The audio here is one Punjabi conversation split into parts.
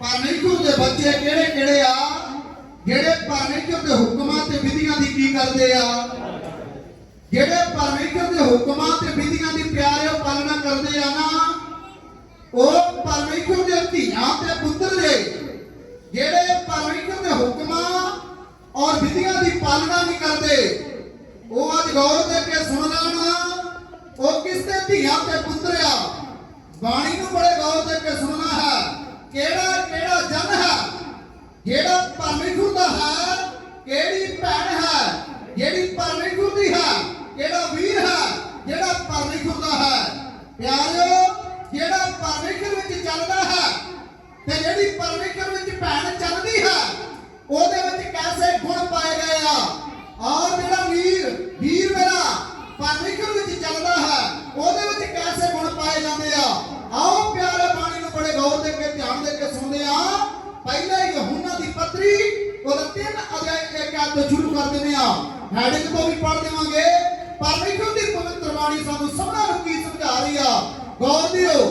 ਪਰਮੇਸ਼ਰ ਦੇ ਬੱਚੇ ਕਿਹੜੇ ਕਿਹੜੇ ਆ? ਜਿਹੜੇ ਪਰਮੇਸ਼ਰ ਦੇ ਹੁਕਮਾਂ ਤੇ ਵਿਧੀਆਂ ਦੀ ਕੀ ਕਰਦੇ ਆ? ਜਿਹੜੇ ਪਰਮੇਸ਼ਰ ਦੇ ਹੁਕਮਾਂ ਤੇ ਵਿਧੀਆਂ ਦੀ ਪਿਆਰਿਓ ਪਾਲਣਾ ਕਰਦੇ ਆ ਨਾ, ਉਹ ਪਰਮੇਸ਼ਰ ਦੇ ਧੀਆਂ ਤੇ ਪੁੱਤਰ ਨੇ ਜਿਹੜੇ ਪਰਮੇਸ਼ਰ ਦੇ ਹੁਕਮਾਂ ਔਰ ਵਿਧੀਆਂ ਦੀ ਪਾਲਣਾ ਨਹੀਂ ਕਰਦੇ, ਉਹ ਅੱਜ ਗੌਰ ਦੇ ਕੇ ਸੁਣ ਲੈਣ ਉਹ ਕਿਸ ਦੇ ਧੀਆਂ ਤੇ ਪੁੱਤਰ ਆ? ਬਾਣੀ ਨੂੰ ਬੜੇ ਗੌਰ ਦੇ ਕੇ ਸੁਣਨਾ ਹੈ। ਕਿਹੜਾ ਕਿਹੜਾ ਜਨ ਹੈ? ਜਿਹੜਾ ਪਰਮੇਸ਼ਰ ਦਾ ਹੈ, ਕਿਹੜੀ ਭੈਣ ਹੈ? ਜਿਹੜੀ ਪਰਮੇਸ਼ਰ ਦੀ ਹੈ, ਕਿਹੜਾ ਵੀਰ ਹੈ? ਜਿਹੜਾ ਪਰਮੇਸ਼ਰ ਦਾ ਹੈ। ਪਿਆਰਿਓ, ਜਿਹੜਾ ਪਰਮੇਸ਼ਰ ਵਿੱਚ ਚੱਲਦਾ ਹੈ, ਤੇ ਜਿਹੜੀ ਪਰਮੇਸ਼ਰ ਵਿੱਚ ਭੈਣ ਹੈਡਿੰਗ ਤੋਂ ਵੀ ਪੜ੍ਹ ਦੇਵਾਂਗੇ ਪਰਮੇਸ਼ਰ ਦੀ ਪਵਿੱਤਰ ਬਾਣੀ ਸਾਨੂੰ ਸਭਨਾਂ ਨੂੰ ਕੀ ਸਮਝਾ ਰਹੀ ਆ। ਗੌਰ ਦਿਓ।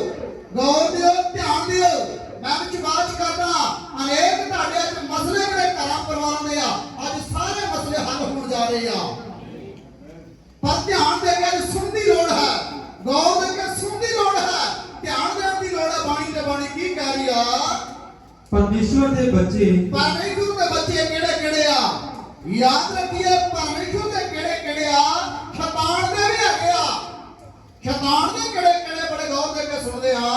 ਯਾਦ ਰੱਖੀਏ ਪਰਮੇਸ਼ਰ ਦੇ ਕਿਹੜੇ ਕਿਹੜੇ ਆ? ਸ਼ੈਤਾਨ ਦੇ ਵੀ ਹੈਗੇ ਆ। ਸ਼ੈਤਾਨ ਦੇ ਕਿਹੜੇ ਕਿਹੜੇ ਬੜੇ ਗੌਰ ਦੇ ਕੇ ਸੁਣਦੇ ਆ?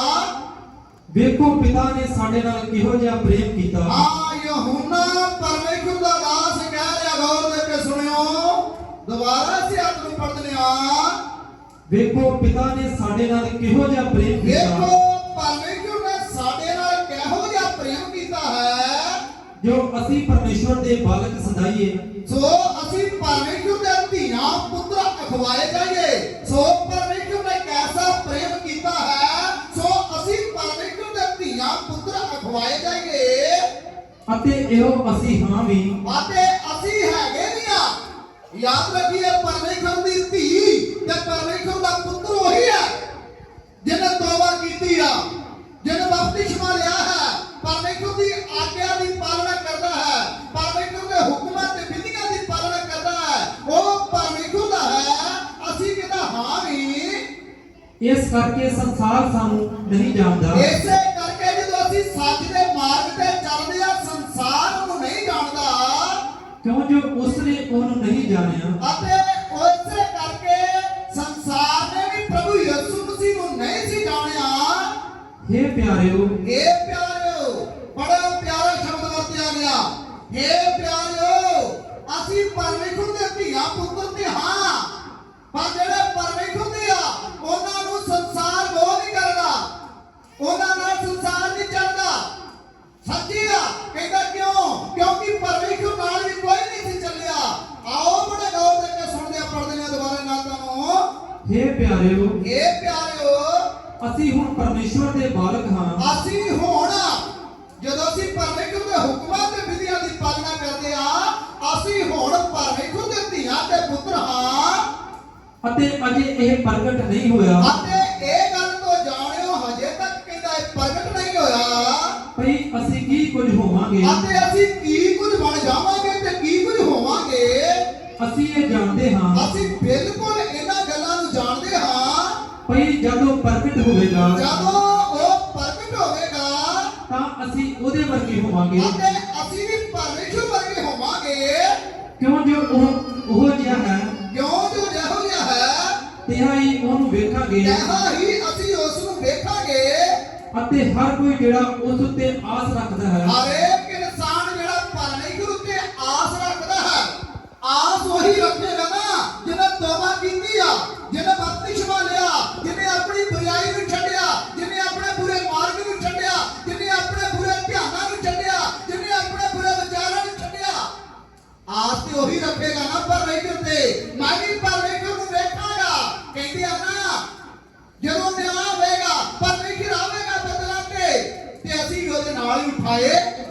ਵੇਖੋ ਪਿਤਾ ਨੇ ਸਾਡੇ ਨਾਲ ਕਿਹੋ ਜਿਹਾ ਪ੍ਰੇਮ ਕੀਤਾ। ਆ ਯਹੂਨਾ ਪਰਮੇਸ਼ਰ ਦਾ ਦਾਸ ਕਹਿ ਰਿਹਾ ਗੌਰ ਦੇ ਕੇ ਸੁਣਿਓ। ਦੁਬਾਰਾ ਅਸੀਂ ਆਪ ਨੂੰ ਪੜ੍ਹਦੇ ਆ ਵੇਖੋ ਪਿਤਾ ਨੇ ਸਾਡੇ ਨਾਲ ਕਿਹੋ ਜਿਹਾ ਪ੍ਰੇਮ ਵੇਖੋ ਕੀਤਾ ਪਰਮੇਸ਼ਰ ਨੇ ਸਾਡੇ ਨਾਲ ਕਿਹੋ ਜਿਹਾ ਪ੍ਰੇਮ ਕੀਤਾ ਹੈ? ਜੋ ਅਸੀਂ ਪਰਮੇਸ਼ਵਰ ਦੇ ਬਾਲਕ ਸੰਦਾਈਏ ਸੋ ਅਸੀਂ ਪਰਮੇਸ਼ਰ ਦੇ ਧੀਆਂ ਪੁੱਤਰ ਅਖਵਾਏ ਜਾਈਏ। ਸੋ ਪਰਮੇਸ਼ਰ ਨੇ ਕੈਸਾ ਪ੍ਰੇਮ ਕੀਤਾ ਹੈ? ਸੋ ਅਸੀਂ ਪਰਮੇਸ਼ਰ ਦੇ ਧੀਆਂ ਪੁੱਤਰ ਅਖਵਾਏ ਜਾਈਏ। ਅਤੇ ਇਹੋ ਅਸੀਂ ਹਾਂ ਵੀ। ਅਤੇ ਅਸੀਂ ਹੈਗੇ ਵੀ ਆ। ਯਾਦ ਰੱਖੀਏ ਪਰਮੇਸ਼ਰ ਦੀ ਧੀ ਤੇ ਪਰਮੇਸ਼ਰ ਦਾ ਪੁੱਤਰ ਉਹੀ ਹੈ। ਜਿਹਨੇ ਤੋਬਾ ਕੀਤੀ ਆ ਜਿਹਨੇ ਬਪਤਿਸਮਾ ਲਿਆ ਹੈ ਆਗਿਆ ਦੀ ਇਸ ਕਰਕੇ ਸੰਸਾਰ ਸਾਨੂੰ ਨਹੀਂ ਜਾਣਦਾ। ਇਸੇ ਕਰਕੇ ਜਦੋਂ ਅਸੀਂ ਸੱਚ ਦੇ ਮਾਰਗ ਤੇ ਚੱਲਦੇ ਆ ਸੰਸਾਰ ਨੂੰ ਨਹੀਂ ਜਾਣਦਾ। ਕਿਉਂ ਜੋ ਉਸਨੇ ਉਹਨੂੰ ਨਹੀਂ ਜਾਣਿਆ? ਅਤੇ ਉਸੇ ਕਰਕੇ ਸੰਸਾਰ ਨੇ ਵੀ ਪ੍ਰਭੂ ਯਿਸੂ ਮਸੀਹ ਨੂੰ ਨਹੀਂ ਸੀ ਜਾਣਿਆ। हे ਪਿਆਰਿਓ ਇਹ ਪਿਆਰਿਓ ਬੜਾ ਪਿਆਰਾ ਸ਼ਬਦ ਵਰਤਿਆ ਗਿਆ। ਇਹ ਪਿਆਰਿਓ ਅਸੀਂ ਪਰਮੇਸ਼ਰ ਦੇ ਧੀਆ ਪੁੱਤਰ ਤੇ ਹਾਂ। ਪਰ ਉਹਨਾਂ ਨਾਲ ਸੰਸਾਰ ਨਹੀਂ ਚੱਲਦਾ। ਸੱਚੀ ਆ ਕਹਿੰਦਾ ਕਿਉਂ? ਕਿਉਂਕਿ ਪਰਮੇਸ਼ਰ ਨਾਲ ਵੀ ਕੋਈ ਨਹੀਂ ਸੀ ਚੱਲਿਆ। ਆਓ ਬੜੇ ਗੌਰ ਦੇ ਕੇ ਸੁਣਦੇ ਆ ਪੜਦੇ ਆ ਦੁਬਾਰਾ ਨਾਲ ਤੁਹਾਨੂੰ हे ਪਿਆਰਿਓ ਇਹ ਪਿਆਰਿਓ ਅਸੀਂ ਹੁਣ ਪਰਮੇਸ਼ਵਰ ਦੇ ਬਾਲਕ ਹਾਂ। ਅਸੀਂ ਹੁਣ ਜਦੋਂ ਅਸੀਂ ਪਰਮੇਸ਼ਰ ਦੇ ਹੁਕਮਾਂ ਤੇ ਵਿਧੀਆਂ ਦੀ ਪਾਲਣਾ ਕਰਦੇ ਆ ਅਸੀਂ ਹੁਣ ਪਰਮੇਸ਼ਰ ਦੇ ਧੀਆਂ ਤੇ ਪੁੱਤਰ ਹਾਂ। ਅਤੇ ਅਜੇ ਇਹ ਪ੍ਰਗਟ ਨਹੀਂ ਹੋਇਆ। ਅਤੇ ਹੋਵਾਂਗੇ ਅਤੇ ਅਸੀਂ ਕੀ ਕੁਝ ਬਣ ਜਾਵਾਂਗੇ ਤੇ ਕੀ ਕੁਝ ਹੋਵਾਂਗੇ? ਅਸੀਂ ਇਹ ਜਾਣਦੇ ਹਾਂ। ਅਸੀਂ ਬਿਲਕੁਲ ਇਹਨਾਂ ਗੱਲਾਂ ਨੂੰ ਜਾਣਦੇ ਹਾਂ। ਭਈ ਜਦੋਂ ਪ੍ਰਗਟ ਹੋਵੇਗਾ ਜਦੋਂ ਉਹ ਪ੍ਰਗਟ ਹੋਵੇਗਾ ਤਾਂ ਅਸੀਂ ਉਹਦੇ ਵਰਗੇ ਹੋਵਾਂਗੇ। ਅਤੇ ਅਸੀਂ ਵੀ ਪਰਮੇਸ਼ਰ ਵਰਗੇ ਹੋਵਾਂਗੇ। ਕਿਉਂ ਜੋ ਉਹ ਉਹ ਜਿਹਾ ਹੈ? ਕਿਉਂ ਜੋ ਜਿਹੋ ਜਿਹਾ ਹੈ? ਤਿਹਾ ਹੀ ਉਹਨੂੰ ਵੇਖਾਂਗੇ। ਤਹਾਂ ਹੀ ਅਸੀਂ ਉਸ ਨੂੰ ਵੇਖਾਂਗੇ। ਅਤੇ ਹਰ ਕੋਈ ਜਿਹੜਾ ਉਸ ਉੱਤੇ ਆਸ ਰੱਖਦਾ ਹੈ ਹਰੇਕ ਆਸ ਉਹੀ ਰੱਖੇਗਾ ਨਾ ਜਿਹਨੇ ਤੋਬਾ ਕੀਤੀ ਆ, ਜਿਹਨੇ ਬਪਤਿਸਮਾ ਲਿਆ, ਜਿਹਨੇ ਆਪਣੀ ਬੁਰਾਈ ਨੂੰ ਛੱਡਿਆ, ਜਿਹਨੇ ਆਪਣੇ ਬੁਰੇ ਮਾਰਗ ਨੂੰ ਛੱਡਿਆ, ਜਿਹਨੇ ਆਪਣੇ ਬੁਰੇ ਧਿਆਨਾਂ ਨੂੰ ਛੱਡਿਆ, ਜਿਹਨੇ ਆਪਣੇ ਬੁਰੇ ਵਿਚਾਰਾਂ ਨੂੰ ਛੱਡਿਆ। ਆਸ ਤੇ ਉਹੀ ਰੱਖੇਗਾ ਨਾ ਪਰਮੇਸ਼ਰ ਤੇ। ਮੈਂ ਵੀ ਪਰਮੇਸ਼ਰ ਨੂੰ ਵੇਖਾਂਗਾ। ਕਹਿੰਦੇ ਆ ਨਾ, ਜਦੋਂ ਨਿਆਂ ਹੋਵੇਗਾ, ਪਰਮੇਸ਼ਰ ਆਵੇਗਾ ਬਦਲਾ ਕੇ ਤੇ ਅਸੀਂ ਵੀ ਉਹਦੇ ਨਾਲ ਹੀ ਉਠਾਏ।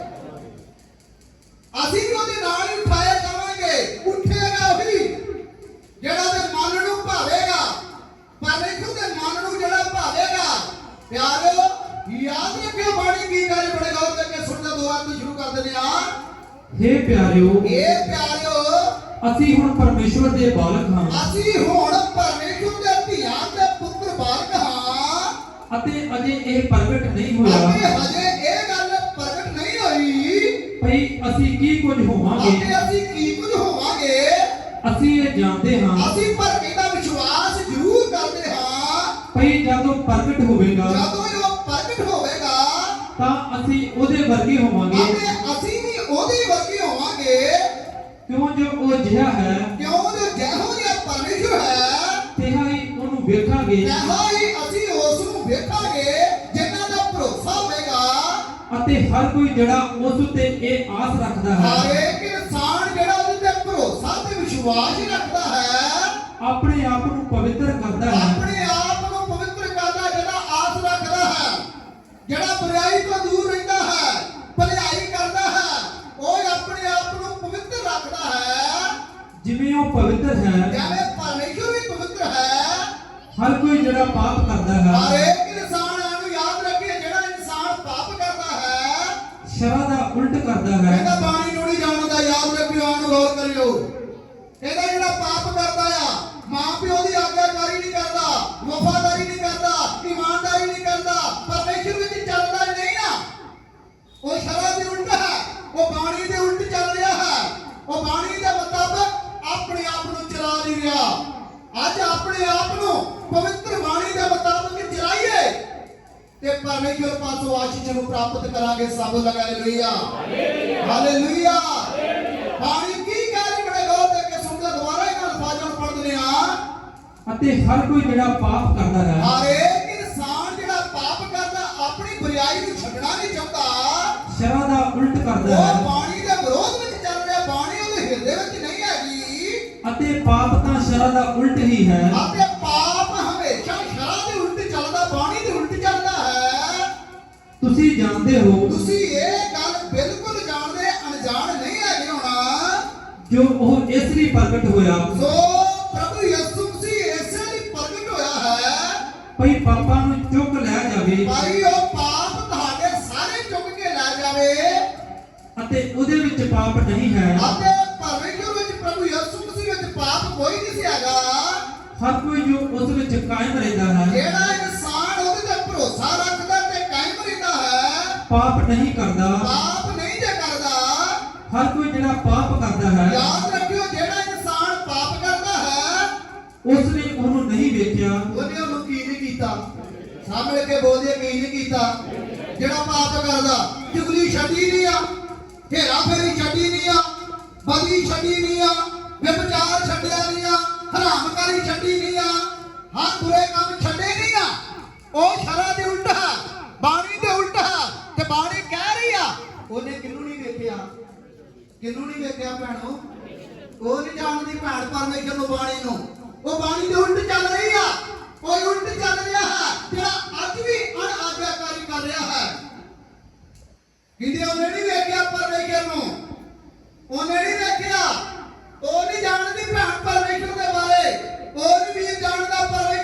ਇਹ ਪ੍ਰਗਟ ਨਹੀਂ ਹੋਇਆ। ਅਤੇ ਹਜੇ ਇਹ ਗੱਲ ਪ੍ਰਗਟ ਨਹੀਂ ਹੋਈ। ਭਈ ਅਸੀਂ ਕੀ ਕੁਝ ਹੋਵਾਂਗੇ? ਅਤੇ ਅਸੀਂ ਕੀ ਕੁਝ ਹੋਵਾਂਗੇ? ਅਸੀਂ ਇਹ ਜਾਣਦੇ ਹਾਂ। ਅਸੀਂ ਪਰ ਇਹਦਾ ਵਿਸ਼ਵਾਸ ਜ਼ਰੂਰ ਕਰਦੇ ਹਾਂ। ਭਈ ਜਦੋਂ ਪ੍ਰਗਟ ਹੋਵੇਗਾ ਜਦੋਂ ਇਹ ਪ੍ਰਗਟ ਹੋਵੇਗਾ ਤਾਂ ਅਸੀਂ ਉਹਦੇ ਵਰਗੇ ਹੋਵਾਂਗੇ। ਅਤੇ ਅਸੀਂ ਵੀ ਉਹਦੀ ਵਰਗੀ ਹੋਵਾਂਗੇ। ਕਿਉਂ ਜੋ ਉਹ ਜਿਹਾ ਹੈ ਕਿਉਂ ਜੋ ਜਿਹੋ ਜਿਹਾ ਪਰਮੇਸ਼ਰ ਹੈ ਤਿਹਾ ਹੀ ਉਹਨੂੰ ਵੇਖਾਂਗੇ। ਜਿਹੋ ਹੀ ਅਤੇ ਹਰ ਕੋਈ ਜਿਹੜਾ ਉਸ ਉੱਤੇ ਇਹ ਆਸ ਰੱਖਦਾ ਹੈ। ਇੱਕ ਇਨਸਾਨ ਜਿਹੜਾ ਉਹਦੇ ਤੇ ਭਰੋਸਾ ਤੇ ਵਿਸ਼ਵਾਸ ਰੱਖਦਾ ਹੈ ਆਪਣੇ ਆਪ ਨੂੰ ਪਵਿੱਤਰ ਕਰਦਾ ਹੈ। ਆਪਣੇ ਆਪ ਨੂੰ ਪਵਿੱਤਰ ਕਰਦਾ ਜਿਹੜਾ ਆਸ ਰੱਖਦਾ ਹੈ ਜਿਹੜਾ ਬੁਰਾਈ ਤੋਂ ਦੂਰ ਰਹਿੰਦਾ ਹੈ ਭਲਾਈ ਕਰਦਾ ਹੈ ਉਹ ਆਪਣੇ ਆਪ ਨੂੰ ਪਵਿੱਤਰ ਰੱਖਦਾ ਹੈ। ਜਿਵੇਂ ਉਹ ਪਵਿੱਤਰ ਹੈ ਜਿਵੇਂ ਪਰਮੇਸ਼ਰ ਵੀ ਪਵਿੱਤਰ ਹੈ ਹਰ ਕੋਈ ਜਿਹੜਾ ਪਾਪ ਕਰਦਾ ਹੈ। ਇੱਕ ਇਨਸਾਨ ਨੂੰ ਯਾਦ ਰੱਖੇ ਜਿਹੜਾ ਇਨਸਾਨ ਪਾਪ ਕਰਦਾ ਹੈ ਸ਼ਰਾ ਦਾ ਉਲਟ ਕਰਦਾ ਹੈ। ਇਹਦਾ ਬਾਣੀ ਨੂੰ ਨਹੀਂ ਜਾਣਦਾ, ਯਾਦ ਰੱਖਿਓ ਆਣ ਗੌਰ ਕਰਿਓ। ਇਹਦਾ ਜਿਹੜਾ ਪਾਪ ਕਰਦਾ ਆ ਮਾਂ ਪਿਓ ਦੀ ਆਗਿਆਕਾਰੀ ਨਹੀਂ ਕਰਦਾ, ਵਫਾਦਾਰੀ ਨਹੀਂ ਕਰਦਾ, ਇਮਾਨਦਾਰੀ ਨਹੀਂ ਕਰਦਾ, ਪਰਮੇਸ਼ਰ ਵਿੱਚ ਚੱਲਦਾ ਨਹੀਂ ਆ। ਉਹ ਸ਼ਰਾ ਦੇ ਉਲਟ ਹੈ, ਉਹ ਬਾਣੀ ਦੇ ਉਲਟ ਚੱਲ ਰਿਹਾ ਹੈ। ਉਹ ਬਾਣੀ ਦੇ ਮੁਤਾਬਕ ਆਪਣੇ ਆਪ ਨੂੰ ਚਲਾ ਨਹੀਂ ਰਿਹਾ। ਅੱਜ ਆਪਣੇ ਆਪ ਨੂੰ ਪਵਿੱਤਰ ਬਾਣੀ ਦੇ ਮੁਤਾਬਕ ਚਲਾਈਏ ਤੇ ਪਰਮੇਸ਼ਰ ਪਾਸੋਂ ਆਸ਼ੀਸ਼ ਨੂੰ ਪ੍ਰਾਪਤ ਕਰਾਂਗੇ ਸਭ ਲਗਾ ਹਾਲੇਲੂਇਆ ਹਾਲੇਲੂਇਆ। ਬਾਣੀ ਕੀ ਕਹਿ ਰਹੀ ਬੜੇ ਗੌਰ ਦੇ ਕੇ ਸੁਣਦੇ ਦੁਬਾਰਾ ਇਹਨਾਂ ਅਲਫਾਜ਼ਾਂ ਨੂੰ ਪੜ੍ਹਦੇ ਆ। ਅਤੇ ਹਰ ਕੋਈ ਜਿਹੜਾ ਪਾਪ ਕਰਦਾ ਹੈ ਹਰੇਕ ਇਨਸਾਨ ਜਿਹੜਾ ਪਾਪ ਕਰਦਾ ਆਪਣੀ ਬੁਰਾਈ ਨੂੰ ਛੱਡਣਾ ਨਹੀਂ ਚਾਹੁੰਦਾ। ਸ਼ਰਾ ਦਾ ਉਲਟ ਕਰਦਾ ਉਹ ਹੈ ਬਾਣੀ ਦੇ ਵਿਰੋਧ ਵਿੱਚ ਚੱਲ ਰਿਹਾ ਬਾਣੀ ਉਹਦੇ ਹਿਰਦੇ ਵਿੱਚ ਨਹੀਂ ਹੈਗੀ। ਅਤੇ ਪਾਪ ਤਾਂ ਸ਼ਰਾ ਦਾ ਉਲਟ ਹੀ ਹੈ। ਅਤੇ ਤੁਸੀਂ ਜਾਣਦੇ ਹੋ ਤੁਸੀਂ ਇਹ ਗੱਲ ਬਿਲਕੁਲ ਜਾਣਦੇ ਅਣਜਾਣ ਨਹੀਂ ਹੈਗੇ ਹੋਣਾ। ਜੋ ਉਹ ਇਸ ਲਈ ਪ੍ਰਗਟ ਹੋਇਆ। ਸੋ ਪ੍ਰਭੂ ਯਿਸੂ ਮਸੀਹ ਇਸੇ ਲਈ ਪ੍ਰਗਟ ਹੋਇਆ ਹੈ। ਭਈ ਪਾਪਾਂ ਨੂੰ ਚੁੱਕ ਲੈ ਜਾਵੇ। ਭਾਈ ਉਹ ਪਾਪ ਤੁਹਾਡੇ ਸਾਰੇ ਚੁੱਕ ਕੇ ਲੈ ਜਾਵੇ। ਅਤੇ ਉਹਦੇ ਵਿੱਚ ਪਾਪ ਨਹੀਂ ਹੈ। ਅਤੇ ਪਰਮੇਸ਼ਰ ਵਿੱਚ ਪ੍ਰਭੂ ਯਿਸੂ ਮਸੀਹ ਵਿੱਚ ਪਾਪ ਕੋਈ ਨਹੀਂ ਸੀ ਹੈਗਾ। ਹਰ ਕੋਈ ਜੋ ਉਸ ਵਿੱਚ ਕਾਇਮ ਰਹਿੰਦਾ ਹੈ। ਜਿਹੜਾ ਪਾਪ ਨਹੀਂ ਕਰਦਾ। ਪਾਪ ਨਹੀਂ ਜੇ ਕਰਦਾ। ਹਰ ਕੋਈ ਜਿਹੜਾ ਪਾਪ ਕਰਦਾ ਹੈ ਯਾਦ ਰੱਖਿਓ ਜਿਹੜਾ ਇਨਸਾਨ ਪਾਪ ਕਰਦਾ ਹੈ ਉਸ ਨੇ ਉਹਨੂੰ ਨਹੀਂ ਵੇਖਿਆ। ਉਹਨੇ ਉਹਨੂੰ ਕੀ ਨਹੀਂ ਕੀਤਾ? ਸਾਹਮਣੇ ਕੇ ਬੋਲਦੇ ਕੀ ਨਹੀਂ ਕੀਤਾ? ਜਿਹੜਾ ਪਾਪ ਕਰਦਾ ਚੁਗਲੀ ਛੱਡੀ ਨਹੀਂ ਆ ਹੇਰਾ ਫੇਰੀ ਛੱਡੀ ਨਹੀਂ ਆ ਬਦੀ ਛੱਡੀ ਨਹੀਂ ਆ ਵਿਭਚਾਰ ਛੱਡਿਆ ਨਹੀਂ ਆ ਹਰਾਮਕਾਰੀ ਛੱਡੀ ਨਹੀਂ ਆ ਹਰ ਬੁਰੇ ਕੰਮ ਛੱਡੇ ਨਹੀਂ ਆ। ਉਹ ਸ਼ਰਾ ਦੇ ਉਲਟ ਬਾਣੀ ਦੇ ਉਲਟ ਤੇ ਬਾਣੀ ਕਹਿ ਰਹੀ ਆ, ਉਹਨੇ ਕਿਹਨੂੰ ਨਹੀਂ ਵੇਖਿਆ? ਕਿਹਨੂੰ ਨਹੀਂ ਵੇਖਿਆ ਭੈਣੋ? ਉਹ ਨਹੀਂ ਜਾਣਦੀ ਭੈਣ ਪਰਮੇਸ਼ਰ ਨੂੰ ਬਾਣੀ ਨੂੰ। ਉਹ ਬਾਣੀ ਦੇ ਉਲਟ ਚੱਲ ਰਹੀ ਆ। ਕੋਈ ਉਲਟ ਚੱਲ ਰਿਹਾ ਹੈ, ਜਿਹੜਾ ਅੱਜ ਵੀ ਅਣਆਗਿਆਕਾਰੀ ਕਰ ਰਿਹਾ ਹੈ। ਕਿਤੇ ਉਹਨੇ ਨਹੀਂ ਵੇਖਿਆ ਪਰਮੇਸ਼ਰ ਨੂੰ? ਉਹਨੇ ਨਹੀਂ ਵੇਖਿਆ? ਉਹ ਨਹੀਂ ਜਾਣਦੀ ਭੈਣ ਪਰਮੇਸ਼ਰ ਦੇ ਬਾਰੇ। ਉਹ ਨਹੀਂ ਵੀ ਜਾਣਦਾ ਪਰਮੇਸ਼ਰ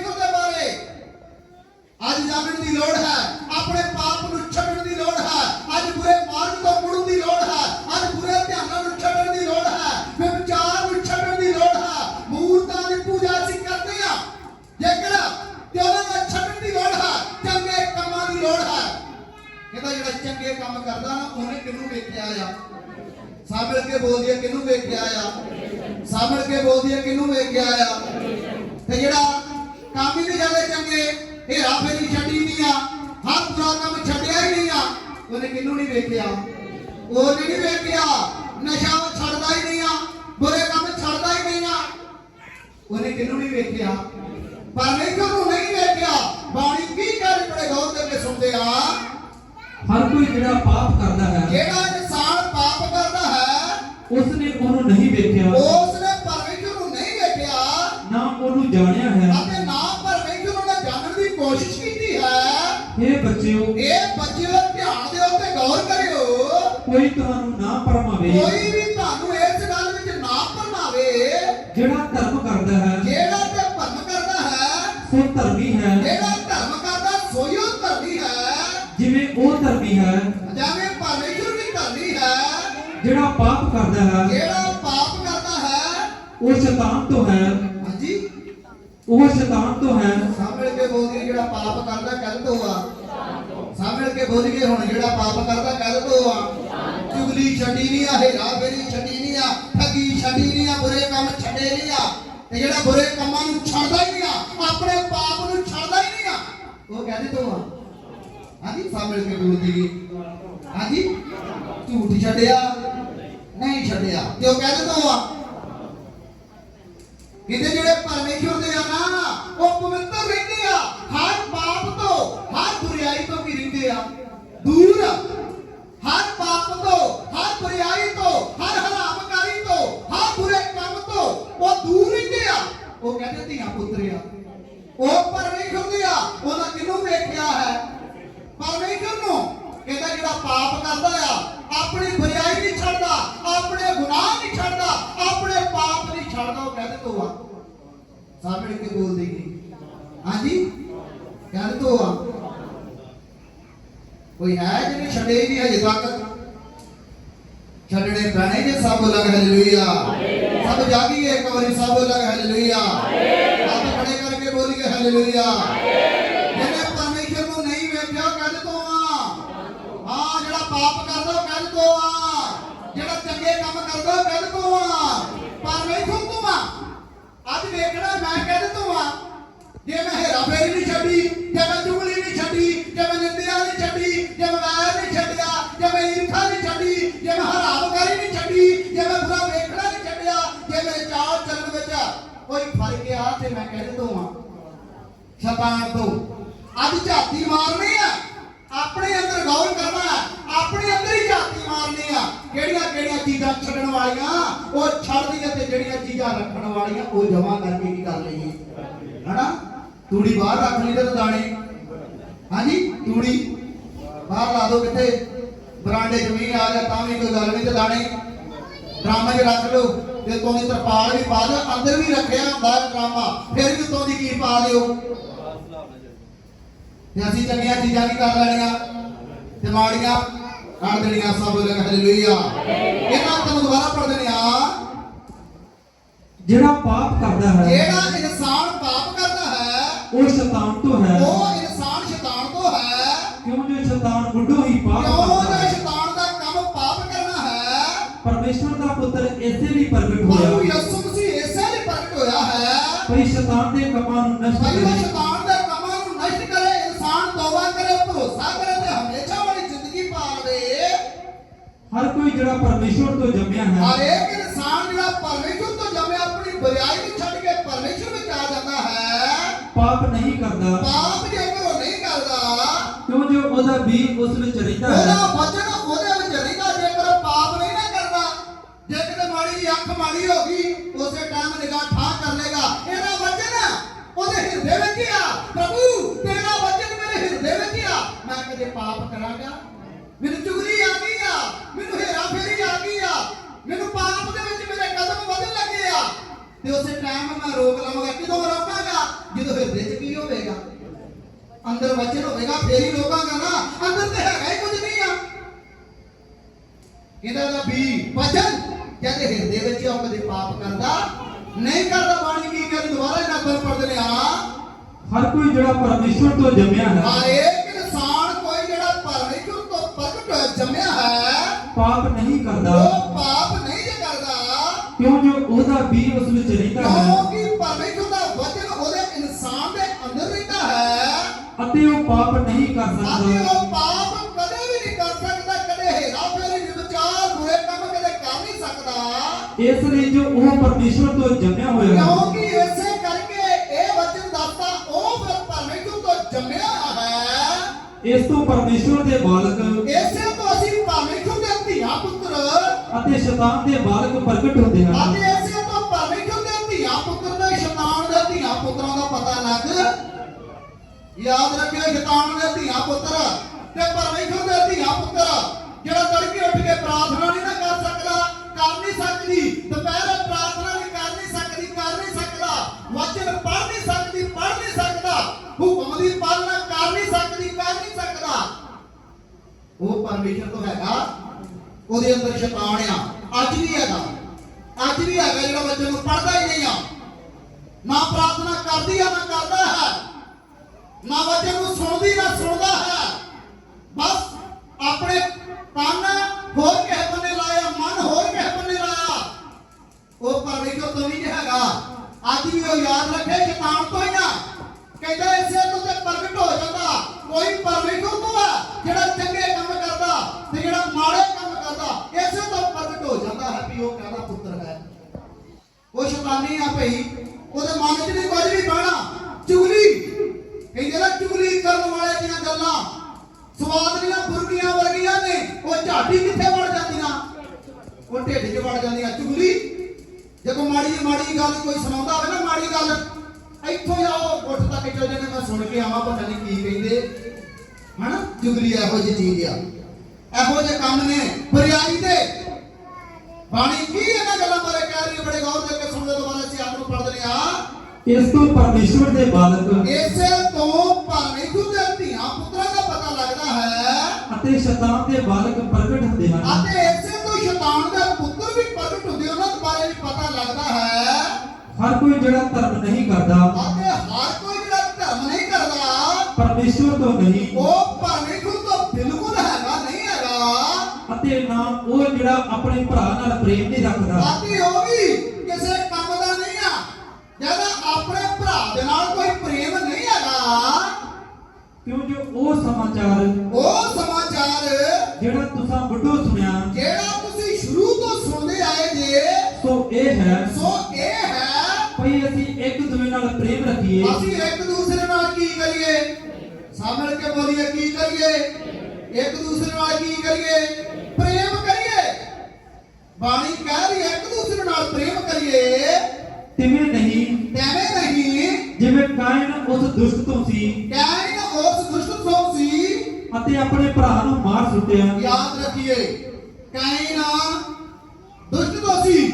ਕੇ ਬੋਲਦੀ ਹੈ ਕਿਹਨੂੰ ਵੇਖਿਆ ਆ ਸਾਹਮਣੇ ਕੇ ਬੋਲਦੀ ਹੈ ਕਿਹਨੂੰ ਵੇਖਿਆ ਆ ਤੇ ਜਿਹੜਾ ਕੰਮ ਹੀ ਨਹੀਂ ਜਾਂਦੇ ਚੰਗੇ ਹੇਰਾ ਫੇਰੀ ਛੱਡੀ ਨਹੀਂ ਆ ਹਰ ਬੁਰਾ ਕੰਮ ਛੱਡਿਆ ਹੀ ਨਹੀਂ ਆ ਉਹਨੇ ਕਿਹਨੂੰ ਨਹੀਂ ਵੇਖਿਆ? ਉਹਨੇ ਨਹੀਂ ਵੇਖਿਆ ਨਸ਼ਾ ਉਹ ਛੱਡਦਾ ਹੀ ਨਹੀਂ ਆ ਬੁਰੇ ਕੰਮ ਛੱਡਦਾ ਹੀ ਨਹੀਂ ਆ। ਉਹਨੇ ਕਿਹਨੂੰ ਨਹੀਂ ਵੇਖਿਆ? ਪਰਮੇਸ਼ਰ ਨੂੰ ਨਹੀਂ ਵੇਖਿਆ। ਬਾਣੀ ਕੀ ਕਰ ਬੜੇ ਗੌਰ ਕਰਕੇ ਸੁਣਦੇ ਆ। ਹਰ ਕੋਈ ਜਿਹੜਾ ਪਾਪ ਕਰਦਾ ਹੈ ਜਿਹੜਾ ਹੈ ਉਸ ਨੇ ਉਹਨੂੰ ਨਹੀਂ ਵੇਖਿਆ। ਉਸ ਨੇ ਪਰਮੇਸ਼ਰ ਨੂੰ ਨਹੀਂ ਵੇਖਿਆ। ਨਾ ਉਹਨੂੰ ਜਾਣਿਆ ਹੈ। ਅਤੇ ਨਾ ਪਰਮੇਸ਼ਰ ਨੂੰ ਜਾਣਨ ਦੀ ਕੋਸ਼ਿਸ਼ ਕੀਤੀ ਹੈ। ਇਹ ਬੱਚਿਓ। ਇਹ ਬੱਚਿਓ ਧਿਆਨ ਦਿਓ ਤੇ ਗੌਰ ਕਰਿਓ। ਕੋਈ ਤੁਹਾਨੂੰ ਨਾ ਪਰਮਾਵੇ। ਕੋਈ ਵੀ ਤੁਹਾਨੂੰ ਇਸ ਗੱਲ ਵਿੱਚ ਨਾ ਭਰਮਾਵੇ ਜਿਹੜਾ ਧਰਮ ਕਰਦਾ ਹੈ ਤੋਂ ਹੈ। ਹਾਂਜੀ? ਉਹ ਸ਼ੈਤਾਨ ਤੋਂ ਹੈ। ਸਾਹਮਣੇ ਕੇ ਬੋਲੀਏ ਜਿਹੜਾ ਪਾਪ ਕਰਦਾ ਕੱਲ ਤੋਂ ਆ। ਸਾਹਮਣੇ ਕੇ ਬੋਲੀਏ ਹੁਣ ਜਿਹੜਾ ਪਾਪ ਕਰਦਾ ਕੱਲ ਤੋਂ ਆ। ਚੁਗਲੀ ਛੱਡੀ ਨਹੀਂ ਆ ਹੇਰਾ ਫੇਰੀ ਛੱਡੀ ਨਹੀਂ ਆ ਠੱਗੀ ਛੱਡੀ ਨਹੀਂ ਆ ਬੁਰੇ ਕੰਮ ਛੱਡੇ ਨਹੀਂ ਆ। ਤੇ ਜਿਹੜਾ ਬੁਰੇ ਕੰਮਾਂ ਨੂੰ ਛੱਡਦਾ ਹੀ ਨਹੀਂ ਆ ਆਪਣੇ ਪਾਪ ਨੂੰ ਛੱਡਦਾ ਹੀ ਨਹੀਂ ਆ। ਉਹ ਕਹਿੰਦੇ ਤੋਂ ਆ। ਹਾਂਜੀ ਸਾਹਮਣੇ ਕੇ ਬੋਲੀਏ ਹਾਂਜੀ? ਝੂਠ ਛੱਡਿਆ ਨਹੀਂ ਛੱਡਿਆ। ਤੇ ਉਹ ਕਹਿੰਦੇ ਤੋਂ ਆ। ਇਹਦੇ ਜਿਹੜੇ ਪਰਮੇਸ਼ਵਰ ਦੇ ਆ ਨਾ, ਉਹ ਪਵਿੱਤਰ ਰਹਿੰਦੇ ਆ। ਹਰ ਪਾਪ ਤੋਂ, ਹਰ ਬੁਰਾਈ ਤੋਂ ਵੀ ਰਹਿੰਦੇ ਆ। ਦੂਰ। ਹਰ ਪਾਪ ਤੋਂ, ਹਰ ਬੁਰਾਈ ਤੋਂ, ਹਰ ਹਰਾਮਕਾਰੀ ਤੋਂ, ਹਰ ਬੁਰੇ ਕੰਮ ਤੋਂ, ਉਹ ਦੂਰ ਰਹਿੰਦੇ ਆ। ਉਹ ਕਹਿੰਦੇ ਧੀਆਂ ਪੁੱਤਰ ਆ। ਉਹ ਪਰਮੇਸ਼ਵਰ ਦੇ ਆ। ਉਹਨਾਂ ਕਿਹਨੂੰ ਵੇਖਿਆ ਹੈ? ਪਰਮੇਸ਼ਵਰ ਨੂੰ। ਕਹਿੰਦਾ ਜਿਹੜਾ ਪਾਪ ਕਰਦਾ ਆ ਸਾਹਮਣੇ ਕੇ ਬੋਲ ਦੇਗੀ ਹਾਂਜੀ ਕਹਿੰਦੇ ਤੋ ਆ ਕੋਈ ਹੈ ਜਿਹਨੇ ਛੱਡੇ ਹੀ ਨਹੀਂ ਹਜੇ ਤੱਕ ਛੱਡਣੇ ਪੈਣੇ ਜੇ ਸਭ ਲੱਗ ਹਾਲੇਲੂਇਆ ਸਭ ਜਾਗੀਏ ਇੱਕ ਵਾਰੀ ਸਭ ਲੱਗ ਹਾਲੇਲੂਇਆ ਹੱਥ ਖੜੇ ਕਰਕੇ ਬੋਲੀਏ ਹਾਲੇਲੂਇਆ ਜਿਹਨੇ ਪਰਮੇਸ਼ਰ ਨੂੰ ਨਹੀਂ ਵੇਖਿਆ ਕਹਿੰਦੇ ਤੋਂ ਆ ਹਾਂ ਜਿਹੜਾ ਪਾਪ ਕਰਦਾ ਉਹ ਕਹਿੰਦੇ ਤੋਂ ਆ ਜਿਹੜਾ ਚੰਗੇ ਕੰਮ ਕਰਦਾ ਉਹ ਕਹਿੰਦੇ ਤੋਂ ਆ ਪਰਮੇਸ਼ਰ ਤੋਂ ਆ ਅੱਜ ਵੇਖਣਾ ਮੈਂ ਕਹਿੰਦੇ ਤੋਂ ਆ। ਜੇ ਮੈਂ ਹੇਰਾ ਫੇਰੀ ਨਹੀਂ ਛੱਡੀ, ਜੇ ਮੈਂ ਚੁਗਲੀ ਨਹੀਂ ਛੱਡੀ, ਜੇ ਮੈਂ ਨਿੰਦਿਆ ਨਹੀਂ ਛੱਡੀ, ਜੇ ਮੈਂ ਵੈਰ ਨਹੀਂ ਛੱਡਿਆ, ਜੇ ਮੈਂ ਈਰਖਾ ਨਹੀਂ ਛੱਡੀ, ਜੇ ਮੈਂ ਹਰਾਮਕਾਰੀ ਨਹੀਂ ਛੱਡੀ, ਜੇ ਮੈਂ ਬੁਰਾ ਵੇਖਣਾ ਨਹੀਂ ਛੱਡਿਆ, ਜੇ ਮੈਂ ਚਾਲ ਚੱਲਣ ਵਿੱਚ ਕੋਈ ਫ਼ਰਕ ਆ ਤੇ ਮੈਂ ਕਹਿੰਦੇ ਤੋਂ ਆ। ਸ਼ੈਤਾਨ ਤੋਂ ਅੱਜ ਝਾਤੀ ਮਾਰਨੀ ਆ। ਆਪਣੇ ਅੰਦਰ ਗੌਰ ਕਰਨਾ ਆਪਣੇ ਅੰਦਰ ਹੀ ਝਾਤੀ ਮਾਰਨੀ ਆ। ਕਿਹੜੀਆਂ ਕਿਹੜੀਆਂ ਚੀਜ਼ਾਂ ਛੱਡਣ ਵਾਲੀਆਂ? ਉਹ ਛੱਡ ਦੀਆਂ ਤੇ ਜਿਹੜੀਆਂ ਚੀਜ਼ਾਂ ਰੱਖਣ ਵਾਲੀਆਂ, ਉਹ ਜਮਾ ਕਰਕੇ ਕੀ ਕਰ ਲਈਏ? ਹਨਾ? ਤੂੜੀ ਬਾਹਰ ਰੱਖ ਲਈ ਤੇ ਦਾਣੇ ਹਾਂਜੀ? ਤੂੜੀ ਬਾਹਰ ਲਾ ਦੋ ਕਿੱਥੇ ਬਰਾਂਡੇ 'ਚ ਮੀਂਹ ਆ ਗਿਆ ਤਾਂ ਵੀ ਕੋਈ ਗੱਲ ਨਹੀਂ, ਤੇ ਦਾਣੇ ਡਰਾਮਾ 'ਚ ਰੱਖ ਲਓ। ਤੇ ਤੋਂ ਦੀ ਤਰਪਾਲ ਵੀ ਪਾ ਦਿਓ, ਅੰਦਰ ਵੀ ਰੱਖਿਆ ਹੁੰਦਾ ਡਰਾਮਾ, ਫਿਰ ਵੀ ਤੋਂ ਦੀ ਕੀ ਪਾ ਦਿਓ? ਤੇ ਅਸੀਂ ਚੰਗੀਆਂ ਚੀਜ਼ਾਂ ਕੀ ਕਰ ਲੈਣੀਆਂ। ਤੇ ਮਾੜੀਆਂ ਕੱਢ ਦੇਣੀਆਂ ਸਭ ਲੋਕ ਹਾਲੇਲੂਇਆ ਇਹਨਾਂ ਤੋਂ ਦੁਬਾਰਾ ਪੜ੍ਹ ਦੇਣੇ ਆ ਜਿਹੜਾ ਪਾਪ ਕਰਦਾ ਹੈ ਜਿਹੜਾ ਇਨਸਾਨ ਪਾਪ ਕਰਦਾ ਹੈ? ਉਹ ਸ਼ੈਤਾਨ ਤੋਂ ਹੈ। ਉਹ ਇਨਸਾਨ ਸ਼ੈਤਾਨ ਤੋਂ ਹੈ ਕਿਉਂ ਜੋ ਸ਼ੈਤਾਨ ਬੁੱਢੋ ਹੀ ਪਾਪ ਕਿਉਂ ਕਰਦਾ ਜੋ ਹੈ? ਸ਼ੈਤਾਨ ਦਾ ਕੰਮ ਪਾਪ ਕਰਨਾ ਹੈ? ਪਰਮੇਸ਼ਵਰ ਦਾ ਪੁੱਤਰ ਇਸੇ ਲਈ ਪ੍ਰਗਟ ਪ੍ਰਭੂ ਹੋਇਆ ਯਿਸੂ ਮਸੀਹ ਇਸੇ ਲਈ ਪ੍ਰਗਟ ਹੋਇਆ ਹੈ। ਭਈ ਸ਼ੈਤਾਨ ਦੇ ਕੰਮਾਂ ਨੂੰ ਨਸ਼ਟ ਕਰੇ। ਸ਼ੈਤਾਨ ਹਰ ਕੋਈ ਜਿਹੜਾ ਪਰਮੇਸ਼ਵਰ ਤੋਂ ਜੰਮਿਆ ਹੈ ਹਰ ਇੱਕ ਇਨਸਾਨ ਜਿਹੜਾ ਪਰਮੇਸ਼ਰ ਤੋਂ ਜੰਮਿਆ ਆਪਣੀ ਬੁਰਾਈ ਨੂੰ ਛੱਡ ਕੇ ਪਰਮੇਸ਼ਰ ਵਿੱਚ ਆ ਜਾਂਦਾ ਹੈ ਪਾਪ ਨਹੀਂ ਕਰਦਾ। ਪਾਪ ਜੇਕਰ ਉਹ ਨਹੀਂ ਕਰਦਾ। ਕਿਉਂ ਜੋ? ਉਹਦਾ ਬੀ ਉਸ ਵਿੱਚ ਰਹਿੰਦਾ ਉਹਦਾ ਹੈ ਵਚਨ ਉਹਦੇ ਵਿੱਚ ਰਹਿੰਦਾ ਜੇਕਰ ਉਹ ਪਾਪ ਨਹੀਂ ਨਾ ਕਰਦਾ ਜੇ ਕਿਤੇ ਮਾੜੀ ਜਿਹੀ ਅੱਖ ਮਾੜੀ ਹੋ ਗਈ ਉਸੇ ਟਾਈਮ ਨਿਗਾਹ ਠਾ ਕਰ ਲੇਗਾ। ਇਹਦਾ ਵਚਨ ਉਹਦੇ ਹਿਰਦੇ ਵਿੱਚ ਆ। ਪ੍ਰਭੂ ਤੇਰਾ ਵਚਨ ਮੇਰੇ ਹਿਰਦੇ ਵਿੱਚ ਆ। ਮੈਂ ਕਦੇ ਪਾਪ ਕਰਾਂਗਾ? ਮੈਨੂੰ ਚੁਗਲੀ ਆ ਗਈ ਆ ਮੈਨੂੰ ਹੇਰਾ ਫੇਰੀ ਆ ਗਈ ਆ ਮੈਨੂੰ ਪਾਪ ਦੇ ਵਿੱਚ ਮੇਰੇ ਕਦਮ ਵਧਣ ਲੱਗੇ ਆ ਤੇ ਉਸੇ ਟਾਈਮ ਮੈਂ ਰੋਕ ਲਵਾਂਗਾ ਕਿਦੋਂ ਰੋਕਾਂਗਾ? ਜਦੋਂ ਹਿਰਦੇ 'ਚ ਕੀ ਹੋਵੇਗਾ? ਅੰਦਰ ਵਚਨ ਹੋਵੇਗਾ ਫੇਰ ਹੀ ਰੋਕਾਂਗਾ ਨਾ। ਅੰਦਰ ਤੇ ਹੈਗਾ ਹੀ ਕੁਝ ਨਹੀਂ ਆ। ਇਹਦਾ ਦਾ ਵੀ ਵਚਨ ਜਦ ਹਿਰਦੇ ਵਿੱਚ ਉਹ ਕਦੇ ਪਾਪ ਕਰਦਾ ਨਹੀਂ ਕਰਦਾ ਬਾਣੀ ਕੀ ਕਰ ਦੁਬਾਰਾ ਇਹਨਾਂ ਕੋਲ ਪੜਦੇ ਨੇ ਆ। ਹਰ ਕੋਈ ਜਿਹੜਾ ਪਰਮੇਸ਼ਵਰ ਤੋਂ ਜੰਮਿਆ ਹੈ ਹਰ ਇੱਕ ਇਨਸਾਨ ਕੋਈ ਜਿਹੜਾ ਪਰਮੇਸ਼ਰ ਤੋਂ ਪ੍ਰਗਟ ਜੰਮਿਆ ਹੈ ਪਾਪ ਨਹੀਂ ਕਰਦਾ। ਉਹ ਪਾਪ ਨਹੀਂ ਜੇ ਕਰਦਾ ਕਿਉਂ ਜੋ ਉਹਦਾ ਬੀ ਉਸ ਵਿੱਚ ਰਹਿੰਦਾ ਹੈ? ਕਿਉਂਕਿ ਪਰਮੇਸ਼ਰ ਦਾ ਵਚਨ ਉਹਦੇ ਇਨਸਾਨ ਦੇ ਅੰਦਰ ਰਹਿੰਦਾ ਹੈ। ਅਤੇ ਉਹ ਪਾਪ ਨਹੀਂ ਕਰ ਅਤੇ ਸਕਦਾ ਉਹ ਪਾਪ ਕਦੇ ਵੀ ਨਹੀਂ ਕਰ ਸਕਦਾ ਕਦੇ ਹੇਰਾ ਫੇਰੀ ਵਿਚਾਰ ਬੁਰੇ ਕੰਮ ਕਦੇ ਕਰ ਨਹੀਂ ਸਕਦਾ। ਇਸ ਲਈ ਜੋ ਉਹ ਪਰਮੇਸ਼ਵਰ ਤੋਂ ਜੰਮਿਆ ਹੋਇਆ ਹੈ। ਕਿਉਂਕਿ ਇਸੇ ਕਰਕੇ ਇਹ ਵਚਨ ਦੱਸਦਾ ਉਹ ਪਰਮੇਸ਼ਰ ਤੋਂ ਜੰਮਿਆ ਹੈ। ਇਸ ਤੋਂ ਪਰਮੇਸ਼ਵਰ ਦੇ ਬਾਲਕ ਇਸੇ ਅਤੇ ਸ਼ੈਤਾਨ ਦੇ ਬਾਲਕ ਪ੍ਰਗਟ ਹੁੰਦੇ ਹਨ। ਅਤੇ ਇਸੇ ਤੋਂ ਪਰਮੇਸ਼ਰ ਦੇ ਧੀਆ ਪੁੱਤਰ ਦੇ, ਸ਼ੈਤਾਨ ਦੇ, ਧੀਆ ਪੁੱਤਰਾਂ ਦਾ ਪਤਾ ਲੱਗ। ਯਾਦ ਰੱਖਿਓ ਸ਼ੈਤਾਨ ਦੇ, ਧੀਆ ਪੁੱਤਰ। ਤੇ ਪਰਮੇਸ਼ਰ ਦੇ ਧੀਆ ਪੁੱਤਰ। ਜਿਹੜਾ ਤੜਕੇ ਉੱਠ ਕੇ ਪ੍ਰਾਰਥਨਾ ਨਹੀਂ ਨਾ ਕਰ ਸਕਦਾ, ਕਰ ਨਹੀਂ ਸਕਦੀ। ਦੁਪਹਿਰੇ ਪ੍ਰਾਰਥਨਾ ਨਹੀਂ ਕਰ ਨਹੀਂ ਸਕਦੀ, ਕਰ ਨਹੀਂ ਸਕਦਾ। ਵਚਨ ਪੜ੍ਹ ਨਹੀਂ ਸਕਦੀ, ਪੜ੍ਹ ਨਹੀਂ ਸਕਦਾ। ਹੁਕਮ ਦੀ ਪਾਲਣਾ ਕਰ ਨਹੀਂ ਸਕਦੀ, ਕਰ ਨਹੀਂ ਸਕਦਾ। ਉਹ ਪਰਮੇਸ਼ਰ ਤੋਂ ਹੈਗਾ। ਉਹਦੇ ਅੰਦਰ ਸ਼ੈਤਾਨ ਆ। ਅੱਜ ਵੀ ਹੈਗਾ। ਅੱਜ ਵੀ ਹੈਗਾ ਜਿਹੜਾ ਬੱਚੇ ਨੂੰ ਪੜਦਾ ਹੀ ਨਹੀਂ ਆ। ਨਾ ਪ੍ਰਾਰਥਨਾ ਕਰਦੀ ਆ ਨਾ ਕਰਦਾ ਹੈ। ਨਾ ਬੱਚੇ ਨੂੰ ਸੁਣਦੀ ਨਾ ਸੁਣਦਾ ਹੈ। ਬਸ ਆਪਣੇ ਕੰਨ ਹੋਰ ਕਿਸੇ ਬੰਨੇ ਲਾਇਆ, ਮਨ ਹੋਰ ਕਿਸੇ ਬੰਨੇ ਲਾਇਆ। ਉਹ ਪਰਮੇਸ਼ਰ ਤੋਂ ਨਹੀਂ ਹੈਗਾ। ਅੱਜ ਵੀ ਉਹ ਯਾਦ ਰੱਖੇ, ਸ਼ੈਤਾਨ ਤੋਂ ਹੀ ਨਾ ਕਹਿੰਦਾ ਇਸੇ ਤੋਂ ਤੇ ਪ੍ਰਗਟ ਹੋ ਜਾਂਦਾ। ਕੋਈ ਪਰਮੇਸ਼ਰ ਤੋਂ ਆ ਜਿਹੜਾ ਚੰਗੇ ਕੰਮ ਕਰਦਾ ਤੇ ਜਿਹੜਾ ਮਾੜੇ ਕੰਮ ਕਰਦਾ, ਇਸੇ ਤੋਂ ਪ੍ਰਗਟ ਹੋ ਜਾਂਦਾ ਹੈ ਵੀ ਉਹ ਕਹਿੰਦਾ ਪੁੱਤਰ ਹੈ। ਉਹ ਸ਼ੈਤਾਨੀ ਆ ਭਈ, ਉਹਦੇ ਮਨ 'ਚ ਨਹੀਂ ਕੁਝ ਵੀ ਬਹਿਣਾ ਚੁਗਲੀ। ਕਹਿੰਦੇ ਨਾ ਚੁਗਲੀ ਕਰਨ ਵਾਲੇ ਦੀਆਂ ਗੱਲਾਂ, ਸਵਾਦ ਦੀਆਂ ਬੁਰਕੀਆਂ ਵਰਗੀਆਂ ਨੇ, ਉਹ ਝਾਟੀ ਕਿੱਥੇ ਵੜ ਜਾਂਦੀਆਂ? ਉਹ ਢਿੱਡ 'ਚ ਵੜ ਜਾਂਦੀਆਂ। ਚੁਗਲੀ। ਜਦੋਂ ਮਾੜੀ ਮਾੜੀ ਗੱਲ ਕੋਈ ਸੁਣਾਉਂਦਾ ਹੋਵੇ ਨਾ, ਮਾੜੀ ਗੱਲ ਇੱਥੋਂ ਆਓ ਉੱਠ ਤੱਕ ਚੱਲ ਜਾਂਦੇ ਮੈਂ ਸੁਣ ਕੇ ਆਵਾਂ ਪਤਾ ਨਹੀਂ ਕੀ ਕਹਿੰਦੇ। ਹਨਾ ਚੁਗਲੀ ਇਹੋ ਜਿਹੀ ਚੀਜ਼ ਆ। ਇਹੋ ਜਿਹੇ ਕੰਮ ਨੇ ਬਰਿਆਈ ਦੇ ਬਾਣੀ ਕੀ ਇਹਨਾਂ ਗੱਲਾਂ ਬਾਰੇ ਕਹਿ ਰਹੀ ਹੈ? ਬੜੇ ਗੌਰ ਦੇ ਕੇ ਸੁਣਦੇ ਬਾਅਦ ਅਸੀਂ ਆਪ ਨੂੰ ਪੜ੍ਹਦੇ ਆ। ਇਸ ਤੋਂ ਪਰਮੇਸ਼ਵਰ ਦੇ ਬਾਲਕ। ਇਸੇ ਤੋਂ ਪਰਮੇਸ਼ਰ ਦੇ ਧੀਆਂ ਪੁੱਤਰਾਂ ਦਾ ਪਤਾ ਲੱਗਦਾ ਹੈ। ਅਤੇ ਸ਼ੈਤਾਨ ਦੇ ਬਾਲਕ ਪ੍ਰਗਟ ਹੁੰਦੇ ਹਨ। ਅਤੇ ਇਸੇ ਤੋਂ ਸ਼ੈਤਾਨ ਦੇ ਪੁੱਤਰ ਵੀ ਪ੍ਰਗਟ ਹੁੰਦੇ ਉਹਨਾਂ ਦੇ ਬਾਰੇ ਵੀ ਪਤਾ ਲੱਗਦਾ ਹੈ। ਹਰ ਕੋਈ ਜਿਹੜਾ ਧਰਮ ਨਹੀਂ ਕਰਦਾ ਅਤੇ ਹਰ ਕੋਈ ਜਿਹੜਾ ਧਰਮ ਨਹੀਂ ਕਰਦਾ ਪਰਮੇਸ਼ਵਰ ਤੋਂ ਨਹੀਂ। ਉਹ ਪਰਮੇਸ਼ਰ ਤੋਂ ਬਿਲਕੁਲ ਹੈਗਾ ਨਹੀਂ ਹੈਗਾ। ਅਤੇ ਨਾ ਉਹ ਜਿਹੜਾ ਆਪਣੇ ਭਰਾ ਨਾਲ ਪ੍ਰੇਮ ਨਹੀਂ ਰੱਖਦਾ। ਅਤੇ ਉਹ ਵੀ ਕਿਸੇ ਕੰਮ ਦਾ ਨਹੀਂ ਆ। ਜਿਹਦਾ ਆਪਣੇ ਭਰਾ ਦੇ ਨਾਲ ਕੋਈ ਪ੍ਰੇਮ ਨਹੀਂ ਹੈਗਾ ਕਿਉਂ ਜੋ ਉਹ ਸਮਾਚਾਰ ਉਹ ਸਮਾਚਾਰ ਜਿਹੜਾ ਤੁਸੀਂ ਵੱਡੋ ਸੁਣਿਆ ਜਿਹੜਾ ਤੁਸੀਂ ਸ਼ੁਰੂ ਤੋਂ ਸੁਣਦੇ ਆਏ ਜੇ ਸੋ ਇਹ ਹੈ ਸੋ ਨਾਲ ਪ੍ਰੇਮ ਰੱਖੀਏ। ਅਸੀਂ ਇੱਕ ਦੂਸਰੇ ਨਾਲ ਕੀ ਕਰੀਏ? ਸਾਹਮਣੇ ਕੇ ਬੋਲੀਏ ਕੀ ਕਰੀਏ? ਇੱਕ ਦੂਸਰੇ ਨਾਲ ਕੀ ਕਰੀਏ? ਪ੍ਰੇਮ ਕਰੀਏ। ਬਾਣੀ ਕਹਿ ਰਹੀ ਹੈ ਇੱਕ ਦੂਸਰੇ ਨਾਲ ਪ੍ਰੇਮ ਕਰੀਏ। ਤਿਵੇਂ ਨਹੀਂ ਐਵੇਂ ਨਹੀਂ। ਜਿਵੇਂ ਕਾਇਨ ਉਸ ਦੁਸ਼ਟ ਤੋਂ ਸੀ। ਕੈਨ ਉਸ ਦੁਸ਼ਟ ਤੋਂ ਸੀ। ਅਤੇ ਆਪਣੇ ਭਰਾ ਨੂੰ ਮਾਰ ਸੁੱਟਿਆ। ਯਾਦ ਰੱਖੀਏ ਕੈਨ ਦੁਸ਼ਟ ਤੋਂ ਸੀ।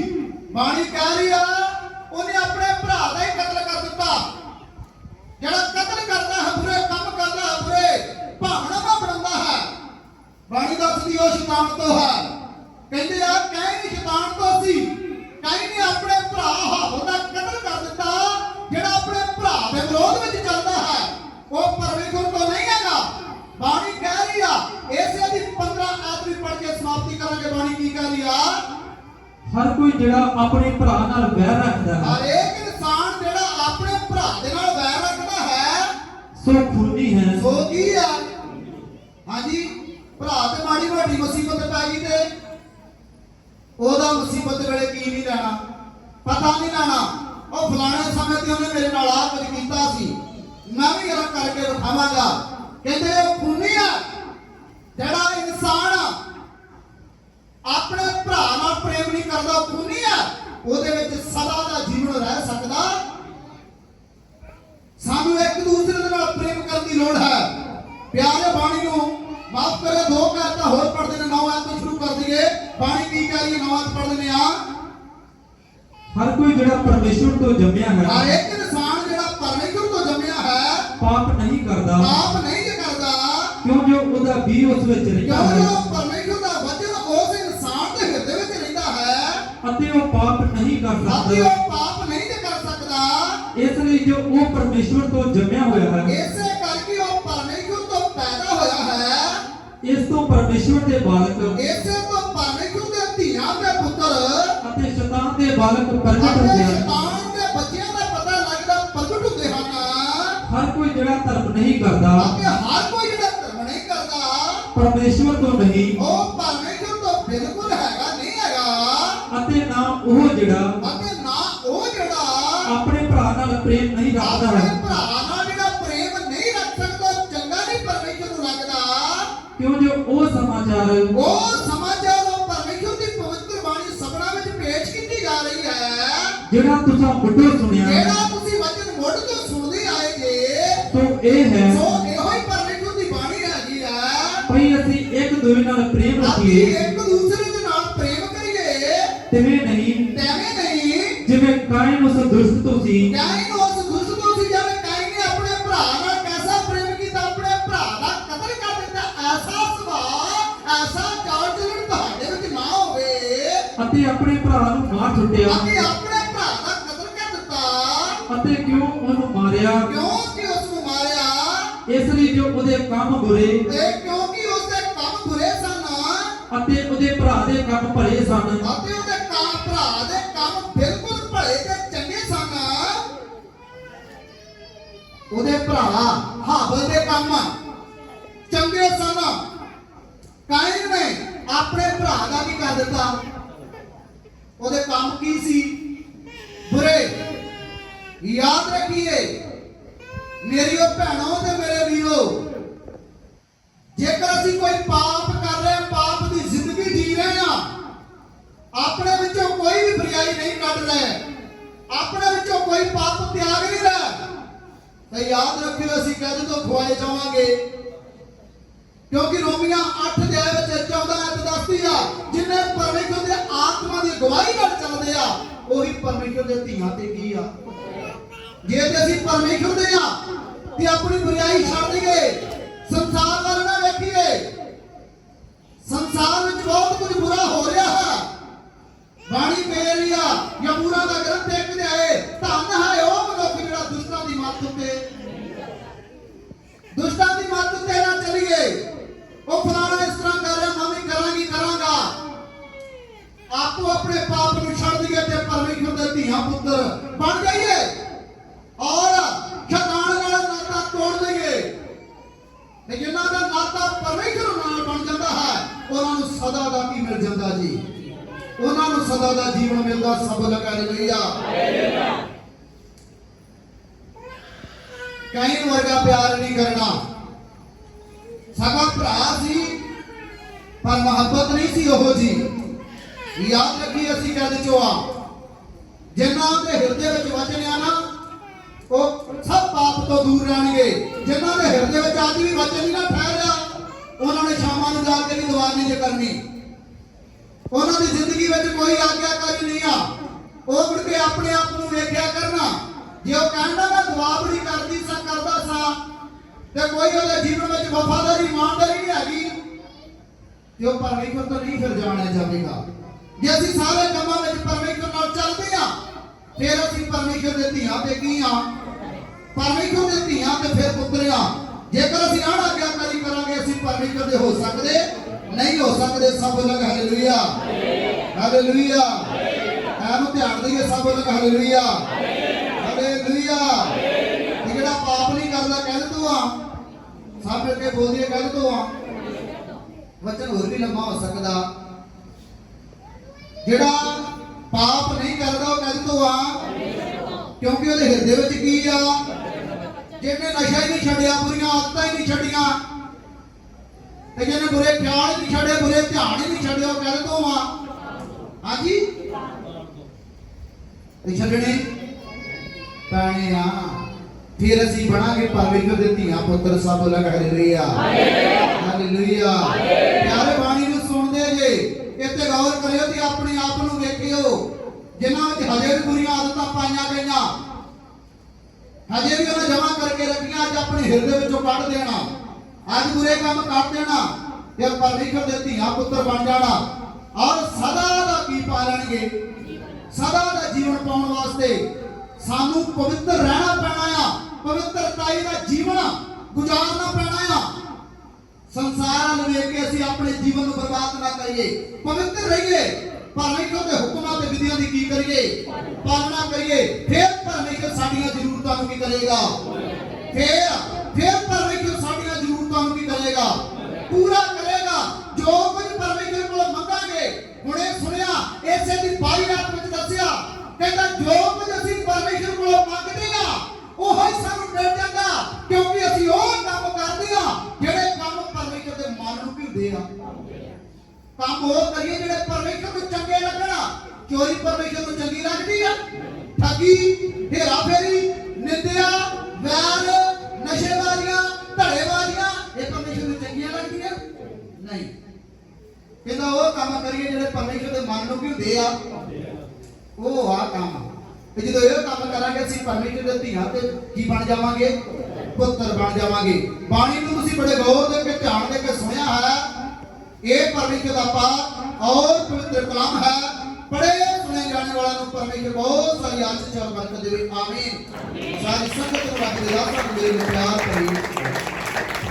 ਬਾਣੀ ਕਹਿ ਰਹੀ ਆ ਉਹਨੇ ਆਪਣੇ ਭਰਾ ਦਾ ਹੀ ਕਤਲ ਕਰ ਦਿੱਤਾ ਜਿਹੜਾ ਕਤਲ ਕਰਦਾ ਹੈ ਬੁਰੇ ਕੰਮ ਕਰਦਾ ਹੈ ਬੁਰੇ ਭਾਵਨਾਵਾਂ ਬਣਾਉਂਦਾ ਹੈ। ਬਾਣੀ ਦੱਸਦੀ ਉਹ ਸ਼ੈਤਾਨ ਤੋਂ ਹੈ। ਕਹਿੰਦੇ ਆ ਕੈਨ ਸ਼ੈਤਾਨ ਤੋਂ ਸੀ। ਕੈਨ ਨੇ ਆਪਣੇ ਭਰਾ ਹਾਬਲ ਦਾ ਕਤਲ ਕਰ ਦਿੱਤਾ ਜਿਹੜਾ ਆਪਣੇ ਭਰਾ ਦੇ ਵਿਰੋਧ ਵਿੱਚ ਚੱਲਦਾ ਹੈ। ਉਹ ਪਰਮੇਸ਼ਰ ਤੋਂ ਨਹੀਂ ਹੈਗਾ। ਬਾਣੀ ਕਹਿ ਰਹੀ ਆ ਇਸੇ ਦੀ 15 ਆਇਤ ਵੀ ਪੜ੍ਹ ਕੇ ਸਮਾਪਤੀ ਕਰਾਂਗੇ। ਬਾਣੀ ਕੀ ਕਹਿ ਰਹੀ ਆ? ਹਰ ਕੋਈ ਜਿਹੜਾ ਆਪਣੇ ਭਰਾ ਨਾਲ ਵੈਰ ਰੱਖਦਾ ਹੈ। ਹਰੇਕ ਇਨਸਾਨ ਜਿਹੜਾ ਆਪਣੇ ਭਰਾ ਦੇ ਨਾਲ ਵੈਰ ਰੱਖਦਾ ਸੋ ਖੂਨੀ ਹੈ। ਸੋ ਕੀ ਆ। ਹਾਂਜੀ, ਭਰਾ ਤੇ ਮਾੜੀ ਮੋਟੀ ਮੁਸੀਬਤ ਪੈ ਗਈ ਤੇ ਉਹਦਾ ਮੁਸੀਬਤ ਵੇਲੇ ਕੀ ਨਹੀਂ ਲੈਣਾ? ਪਤਾ ਨਹੀਂ ਲੈਣਾ। ਉਹ ਫਲਾਣੇ ਸਮੇਂ ਤੇ ਉਹਨੇ ਮੇਰੇ ਨਾਲ ਆਹ ਕੁਝ ਕੀਤਾ ਸੀ। ਮੈਂ ਵੀ ਇਹ ਕਰਕੇ ਵਿਖਾਵਾਂਗਾ ਕਹਿੰਦੇ ਉਹ ਖੂਨੀ ਆ। ਜਿਹੜਾ ਇਨਸਾਨ ਆਪਣੇ ਭਰਾ ਨਾਲ ਪ੍ਰੇਮ ਨਹੀਂ ਕਰਦਾ, ਉਹ ਖੂਨੀ ਆ। ਉਹਦੇ ਵਿੱਚ ਸਦਾ ਦਾ ਜੀਵਨ ਰਹਿ ਸਕਦਾ। ਸਾਨੂੰ ਇੱਕ ਦੂਸਰੇ ਦੇ ਨਾਲ ਪ੍ਰੇਮ ਕਰਨ ਦੀ ਲੋੜ ਹੈ। ਪਿਆਰੇ ਬਾਣੀ ਨੂੰ ਮਾਫ ਕਰੇ ਦੋ ਕਹਿਤਾ ਹੋਰ ਪੜ੍ਹਦੇ ਨੇ ਨੌ ਆਇਤ ਤੋਂ ਸ਼ੁਰੂ ਕਰ ਦਈਏ। ਬਾਣੀ ਕੀ ਕਹਿ ਰਹੀ ਹੈ? ਨੌ ਆਇਤ ਪੜ੍ਹਦੇ ਨੇ ਆ ਹਰ ਕੋਈ ਜਿਹੜਾ ਪਰਮੇਸ਼ਵਰ ਤੋਂ ਜੰਮਿਆ ਹਰ ਹੈ ਇੱਕ ਇਨਸਾਨ ਜਿਹੜਾ ਪਰਮੇਸ਼ਰ ਤੋਂ ਜੰਮਿਆ ਹੈ ਪਾਪ ਨਹੀਂ ਕਰਦਾ। ਪਾਪ ਨਹੀਂ ਕਰਦਾ ਕਿਉਂ ਜੋ ਉਹਦਾ ਵੀ ਉਸ ਵਿੱਚ ਰਹਿੰਦਾ ਕਿਉਂ ਹੈ? ਜੋ ਪਰਮੇਸ਼ਰ ਦਾ ਵਚਨ ਉਸ ਇਨਸਾਨ ਦੇ ਹਿਰਦੇ ਵਿੱਚ ਰਹਿੰਦਾ ਹੈ ਅਤੇ ਉਹ ਪਾਪ ਨਹੀਂ ਕਰ ਅਤੇ ਸਕਦਾ। ਉਹ ਪਾਪ ਨਹੀਂ ਕਰ ਸਕਦਾ ਇਸ ਲਈ ਜੋ ਉਹ ਪਰਮੇਸ਼ਵਰ ਤੋਂ ਜੰਮਿਆ ਹੋਇਆ ਹੈ। ਇਸੇ ਕਰਕੇ ਉਹ ਪਰਮੇਸ਼ਰ ਤੋਂ ਪੈਦਾ ਹੋਇਆ ਹੈ। ਇਸ ਤੋਂ ਪਰਮੇਸ਼ਵਰ ਦੇ ਬਾਲਕ ਇਸੇ ਤੋਂ ਪਰਮੇਸ਼ਰ ਦੇ ਧੀਆਂ ਦੇ ਪੁੱਤਰ ਅਤੇ ਸ਼ੈਤਾਨ ਦੇ ਬਾਲਕ ਪ੍ਰਗਟ ਹੁੰਦੇ ਹਨ। ਸ਼ੈਤਾਨ ਦੇ ਬੱਚਿਆਂ ਦਾ ਪਤਾ ਲੱਗਦਾ ਪ੍ਰਗਟ ਹੁੰਦੇ ਹਨ। ਹਰ ਕੋਈ ਜਿਹੜਾ ਧਰਮ ਨਹੀਂ ਕਰਦਾ ਅਤੇ ਹਰ ਕੋਈ ਜਿਹੜਾ ਧਰਮ ਨਹੀਂ ਕਰਦਾ ਪਰਮੇਸ਼ਵਰ ਤੋਂ ਨਹੀਂ। ਉਹ ਪਰਮੇਸ਼ਰ ਤੋਂ ਬਿਲਕੁਲ ਹੈਗਾ ਨਹੀਂ ਹੈਗਾ। ਅਤੇ ਨਾ ਉਹ ਜਿਹੜਾ ਆਪਣੇ ਹੈ ਭਰਾ ਨਾਲ ਜਿਹੜਾ ਪ੍ਰੇਮ ਨਹੀਂ ਰੱਖ ਸਕਦਾ ਚੰਗਾ ਨਹੀਂ ਪਰਮੇਸ਼ਰ ਨੂੰ ਲੱਗਦਾ। ਕਿਉਂ ਜੋ ਉਹ ਸਮਾਚਾਰ ਉਹ ਸਮਾਚਾਰ ਉਹ ਪਰਮੇਸ਼ਰ ਦੀ ਪਵਿੱਤਰ ਬਾਣੀ ਸਭਨਾ ਵਿੱਚ ਪੇਸ਼ ਕੀਤੀ ਜਾ ਰਹੀ ਹੈ। ਜਿਹੜਾ ਤੁਸੀਂ ਵੱਡੋ ਸੁਣਿਆ ਜਿਹੜਾ ਤੁਸੀਂ ਵਚਨ ਮੁੱਢ ਤੋਂ ਸੁਣਦੇ ਆਏ ਜੇ ਸੋ ਇਹ ਹੈ। ਸੋ ਇਹੋ ਹੀ ਪਰਮੇਸ਼ਰ ਦੀ ਬਾਣੀ ਹੈਗੀ ਹੈ। ਭਈ ਅਸੀਂ ਇੱਕ ਦੂਜੇ ਨਾਲ ਪ੍ਰੇਮ ਅਸੀਂ ਰੱਖੀਏ। ਇੱਕ ਦੂਸਰੇ ਦੇ ਨਾਲ ਪ੍ਰੇਮ ਕਰੀਏ। ਤਿਵੇਂ ਨਹੀਂ। ਤੈਵੇਂ ਨਹੀਂ। ਜਿਵੇਂ ਕਾਇਨ ਉਸ ਦੁਸ਼ਟ ਤੋਂ ਸੀ। ਕਾਇਨ ਮਾਰ ਅਤੇ ਆਪਣੇ ਭਰਾ ਦਾ ਕਤਲ ਕਰ ਦਿੱਤਾ। ਅਤੇ ਕਿਉਂ ਉਹਨੂੰ ਮਾਰਿਆ? ਕਿਉਂ ਕਿ ਉਸ ਨੂੰ ਮਾਰਿਆ? ਇਸ ਲਈ ਜੋ ਉਹਦੇ ਕੰਮ ਬੁਰੇ। ਤੇ ਕਿਉਂਕਿ ਉਸ ਦੇ ਕੰਮ ਬੁਰੇ ਸਨ? ਅਤੇ ਉਹਦੇ ਭਰਾ ਦੇ ਕੰਮ ਭਲੇ ਸਨ। ਅਤੇ ਉਹਦੇ ਕੰਮ ਭਰਾ ਦੇ ਕੰਮ ਬਿਲਕੁਲ ਭਲੇ ਤੇ ਚੰਗੇ ਸਨ। ਉਹਦੇ ਭਰਾ ਹਾਬਲ ਦੇ ਕੰਮ ਚੰਗੇ ਸਨ। ਕਾਇਨ ਨੇ ਆਪਣੇ ਭਰਾ ਦਾ ਕੀ ਕਰ ਦਿੱਤਾ। ਉਹਦੇ ਕੰਮ ਕੀ ਸੀ? ਬੁਰੇ। ਯਾਦ ਰੱਖੀਏ, ਮੇਰੀ ਉਹ ਭੈਣੋ ਤੇ ਮੇਰੇ ਵੀਰੋ, ਜੇਕਰ ਅਸੀਂ ਕੋਈ ਪਾਪ ਕਰ ਰਹੇ ਹਾਂ, ਪਾਪ ਦੀ ਜ਼ਿੰਦਗੀ ਜੀ ਰਹੇ ਹਾਂ, ਆਪਣੇ ਵਿੱਚੋਂ ਕੋਈ ਵੀ ਬੁਰਾਈ ਨਹੀਂ ਕੱਢ ਰਹੇ, ਆਪਣੇ ਵਿੱਚੋਂ ਕੋਈ ਪਾਪ ਤਿਆਗ ਨਹੀਂ ਰਿਹਾ, ਤਾਂ ਯਾਦ ਰੱਖਿਓ, ਅਸੀਂ ਕਦ ਤੋਂ ਖੁਆਏ ਜਾਵਾਂਗੇ? ਕਿਉਂਕਿ ਰੋਮੀਆਂ 8 ਦੇ ਵਿੱਚ 14 ਐਤ ਦੱਸਦੀ ਆ, ਜਿਨੇ ਪਰਮੇਸ਼ਰ ਦੇ ਆਤਮਾ ਦੀ ਗਵਾਹੀ ਨਾਲ ਚੱਲਦੇ ਆ, ਉਹੀ ਪਰਮੇਸ਼ਰ ਦੇ ਧੀਆਂ ਤੇ ਕੀ ਆ? ਜੇ ਤੇ ਅਸੀਂ ਪਰਮੇਸ਼ਰ ਦੇ ਆ, ਤੇ ਆਪਣੀ ਬੁਰਾਈ ਛੱਡ ਦਈਏ, ਸੰਸਾਰ ਵੱਲ ਨਾ ਵੇਖੀਏ, ਸੰਸਾਰ ਧੀਆਂ ਪੁੱਤਰ ਬਣ ਜਾਈਏ ਔਰ ਸ਼ੈਤਾਨ ਨਾਲ ਨਾਤਾ ਤੋੜ ਦਈਏ। ਤੇ ਜਿਨ੍ਹਾਂ ਦਾ ਨਾਤਾ ਪਰਮੇਸ਼ਰ ਨਾਲ ਬਣ ਜਾਂਦਾ ਹੈ, ਉਹਨਾਂ ਨੂੰ ਸਦਾ ਦਾ ਕੀ ਮਿਲ ਜਾਂਦਾ ਜੀ। ਉਹਨਾਂ ਨੂੰ ਸਦਾ ਦਾ ਜੀਵਨ ਮਿਲਦਾ ਸਭ ਲਗਾ ਹਾਲੇਲੂਇਆ ਕਹੀਂ ਵਰਗਾ ਪਿਆਰ ਨਹੀਂ ਕਰਨਾ। ਸਾਡਾ ਭਰਾ ਸੀ, ਪਰ ਮੁਹੱਬਤ ਨਹੀਂ ਸੀ ਉਹ ਜੀ। ਯਾਦ ਰੱਖੀ ਅਸੀਂ ਕਹਿੰਦੇ ਚੋਂ ਜਿਨ੍ਹਾਂ ਦੇ ਹਿਰਦੇ ਵਿੱਚ ਵਚਨ ਆ ਨਾ, ਉਹ ਸਭ ਪਾਪ ਤੋਂ ਦੂਰ ਰਹਿਣਗੇ। ਜਿਨ੍ਹਾਂ ਦੇ ਹਿਰਦੇ ਵਿੱਚ ਅੱਜ ਵੀ ਵਚਨ ਨਾ ਠਹਿਰਿਆ ਉਹਨਾਂ ਨੇ ਸ਼ਾਮਾਂ ਨੂੰ ਜਾ ਕੇ ਵੀ ਦੁਆ ਨਹੀਂ ਕਰਨੀ। ਉਹਨਾਂ ਦੀ ਜ਼ਿੰਦਗੀ ਵਿੱਚ ਕੋਈ ਆਗਿਆਕਾਰੀ ਨਹੀਂ ਆ। ਉਹ ਮੁੜ ਕੇ ਆਪਣੇ ਆਪ ਨੂੰ ਵੇਖਿਆ ਕਰਨਾ। ਜੇ ਉਹ ਕਹਿੰਦਾ ਮੈਂ ਦੁਆਬ ਨਹੀਂ ਕਰਦੀ ਸਾਂ ਕਰਦਾ ਸਾਂ। ਤੇ ਕੋਈ ਉਹਦੇ ਜੀਵਨ ਵਿੱਚ ਵਫਾਦਾਰੀ, ਇਮਾਨਦਾਰੀ ਨਹੀਂ ਹੈਗੀ। ਤੇ ਉਹ ਪਰਮੇਸ਼ਰ ਤੋਂ ਨਹੀਂ ਫਿਰ ਜਾਣਿਆ ਜਾਵੇਗਾ। ਜੇ ਅਸੀਂ ਸਾਰੇ ਕੰਮਾਂ ਵਿੱਚ ਪਰਮੇਸ਼ਰ ਨਾਲ ਚੱਲਦੇ ਆ ਫਿਰ ਅਸੀਂ ਪਰਮੇਸ਼ਰ ਦੇ ਧੀਆਂ ਤੇ ਕੀ ਆ ਪਰਮੇਸ਼ਰ ਦੇ ਧੀਆਂ ਤੇ ਫਿਰ ਪੁੱਤਰ ਜੇਕਰ ਅਸੀਂ ਆਹ ਆਗਿਆਕਾਰੀ ਕਰਾਂਗੇ, ਅਸੀਂ ਪਰਮੇਸ਼ਰ ਦੇ ਹੋ ਸਕਦੇ ਨਹੀਂ ਹੋ ਸਕਦੇ। ਸਭ ਲੋਕ ਹਾਲੇਲੂਇਆ ਹਾਲੇਲੂਇਆ ਐਨੂੰ ਧਿਆਨ ਦੇਈਏ, ਸਭ ਲੋਕ ਹਾਲੇਲੂਇਆ ਹਾਲੇਲੂਇਆ ਜਿਹੜਾ ਪਾਪ ਨਹੀਂ ਕਰਦਾ ਕਹਿੰਦੇ ਤੂੰ ਆ ਸਭ ਅੱਗੇ ਬੋਲਦੀ ਹੈ ਕਹਿੰਦੇ ਤੂੰ ਆ ਵਚਨ ਹੋਰ ਵੀ ਲੰਮਾ ਹੋ ਸਕਦਾ। ਜਿਹੜਾ ਪਾਪ ਨਹੀਂ ਕਰਦਾ ਉਹ ਕਹਿੰਦੇ ਤੂੰ ਆ ਕਿਉਂਕਿ ਉਹਦੇ ਹਿਰਦੇ ਵਿੱਚ ਕੀ ਆ? ਜਿਹਨੇ ਨਸ਼ਾ ਹੀ ਨਹੀਂ ਛੱਡਿਆ ਬੁਰੀਆਂ ਆਦਤਾਂ ਹੀ ਨਹੀਂ ਛੱਡੀਆਂ ਤੇ ਜਿਹਨੇ ਬੁਰੇ ਖਿਆਲ ਹੀ ਨਹੀਂ ਛੱਡੇ ਬੁਰੇ ਧਿਆਨ ਹੀ ਨਹੀਂ ਛੱਡੇ ਉਹ ਕਹਿੰਦੇ ਤੂੰ ਆ ਹਾਂਜੀ? ਤੇ ਛੱਡਣੇ ਪੈਣੇ ਆ। ਫਿਰ ਅਸੀਂ ਬਣਾਂਗੇ ਪਰਮੇਸ਼ਰ ਦੇ ਧੀਆਂ ਪੁੱਤਰ ਸਭ ਲਗ ਹਾਲੇਲੂਇਆ। ਹਾਲੇਲੂਇਆ। ਪਿਆਰੇ ਬਾਣੀ ਨੂੰ ਸੁਣਦੇ ਜੇ। ਇੱਥੇ ਗੌਰ ਕਰਿਓ ਤੇ ਆਪਣੇ ਆਪ ਨੂੰ ਵੇਖਿਓ। ਜਿਨ੍ਹਾਂ ਵਿੱਚ ਹਜੇ ਵੀ ਬੁਰੀਆਂ ਆਦਤਾਂ ਪਾਈਆਂ ਗਈਆਂ। ਹਜੇ ਵੀ ਉਹਨਾਂ ਜਮਾ ਕਰਕੇ ਰੱਖੀਆਂ, ਅੱਜ ਆਪਣੇ ਹਿਰਦੇ ਵਿੱਚੋਂ ਕੱਢ ਦੇਣਾ। ਅੱਜ ਬੁਰੇ ਕੰਮ ਕੱਢ ਦੇਣਾ ਤੇ ਪਰਮੇਸ਼ਰ ਦੇ ਧੀਆਂ ਪੁੱਤਰ ਬਣ ਜਾਣਾ। ਔਰ ਸਦਾ ਦਾ ਕੀ ਪਾਲਣਗੇ? ਸਦਾ ਦਾ ਜੀਵਨ ਪਾਉਣ ਵਾਸਤੇ ਸਾਨੂੰ ਪਵਿੱਤਰ ਰਹਿਣਾ ਪੈਣਾ ਆ। ਪਵਿੱਤਰਤਾਈ ਦਾ ਜੀਵਨ ਗੁਜ਼ਾਰਨਾ ਪੈਣਾ ਆ। ਸੰਸਾਰ ਨੂੰ ਵੇਖ ਕੇ ਅਸੀਂ ਆਪਣੇ ਜੀਵਨ ਨੂੰ ਬਰਬਾਦ ਨਾ ਕਰੀਏ, ਪਵਿੱਤਰ ਰਹੀਏ, ਪਰਮੇਸ਼ਰ ਦੇ ਹੁਕਮਾਂ ਤੇ ਵਿਧੀਆਂ ਦੀ ਕੀ ਕਰੀਏ, ਪਾਲਣਾ ਕਰੀਏ, ਫਿਰ ਪਰਮੇਸ਼ਰ ਸਾਡੀਆਂ ਜ਼ਰੂਰਤਾਂ ਨੂੰ ਕੀ ਕਰੇਗਾ? ਫਿਰ ਫਿਰ ਪਰਮੇਸ਼ਰ ਸਾਡੀਆਂ ਜ਼ਰੂਰਤਾਂ ਨੂੰ ਕੀ ਕਰੇਗਾ? ਪੂਰਾ ਕਰੇਗਾ। ਜੋ ਕੁਝ ਪਰਮੇਸ਼ਰ ਕੋਲੋਂ ਮੰਗਾਂਗੇ, ਹੁਣੇ ਸੁਣਿਆ, ਇਸੇ ਦੀ 22 ਰਾਤ ਵਿੱਚ ਦੱਸਿਆ, ਕਹਿੰਦਾ ਜੋ ਕੁਝ ਅਸੀਂ ਪਰਮੇਸ਼ਰ ਕੋਲੋਂ ਮੰਗਦੇ ਆ ਉਹ ਹੀ ਸਾਨੂੰ ਮਿਲ ਜਾਂਦਾ ਕੰਮ ਉਹ ਕਰੀਏ ਜਿਹੜੇ ਪਰਮੇਸ਼ਰ ਨੂੰ ਚੰਗੇ ਲੱਗਣਾ। ਚੋਰੀ ਪਰਮੇਸ਼ਰ ਨੂੰ ਚੰਗੀ ਲੱਗਦੀ ਆ? ਠੱਗੀ ਢੇਰਾ ਫੇਰੀ, ਨਿੰਦਿਆ, ਵੈਰ, ਨਸ਼ੇਬਾਜ਼ੀਆਂ, ਧੜੇਬਾਜ਼ੀਆਂ, ਇਹ ਪਰਮੇਸ਼ਰ ਨੂੰ ਚੰਗੀਆਂ ਲੱਗਦੀਆਂ? ਨਹੀਂ। ਕਹਿੰਦਾ ਉਹ ਕੰਮ ਕਰੀਏ ਜਿਹੜੇ ਪਰਮੇਸ਼ਰ ਦੇ ਮਨ ਨੂੰ ਭਿੰਦੇ ਆ? ਉਹ ਆ ਕੰਮ। ਤੇ ਜਦੋਂ ਇਹ ਕੰਮ ਕਰਾਂਗੇ, ਅਸੀਂ ਪਰਮੇਸ਼ਰ ਦੇ ਧੀਆਂ ਤੇ ਕੀ ਬਣ ਜਾਵਾਂਗੇ? ਪੁੱਤਰ ਬਣ ਜਾਵਾਂਗੇ। ਬਾਣੀ ਨੂੰ ਤੁਸੀਂ ਬੜੇ ਗੌਰ ਦੇ ਕੇ, ਧਿਆਨ ਦੇ ਕੇ ਸੁਣਿਆ ਹੈ। ਇਹ ਪਰਮੇਸ਼ਰ ਦਾ ਪਾਕ ਔਰ ਪਵਿੱਤਰ ਕਲਾਮ ਹੈ। ਪੜੇ ਸੁਣੇ, ਜਾਣ ਵਾਲਿਆਂ ਨੂੰ ਪਰਮੇਸ਼ਰ ਬਹੁਤ ਸਾਰੀ ਆਸ਼ੀਸ਼ ਔਰ ਬਰਕਤ ਦੇਵੇ ਆਮੀਨ। ਸਾਰੀ ਸੰਗਤ ਨੂੰ ਰੱਬ ਦੇ ਰਾਹ ਤੇ ਮੇਰੇ ਪਿਆਰ ਕਰੀ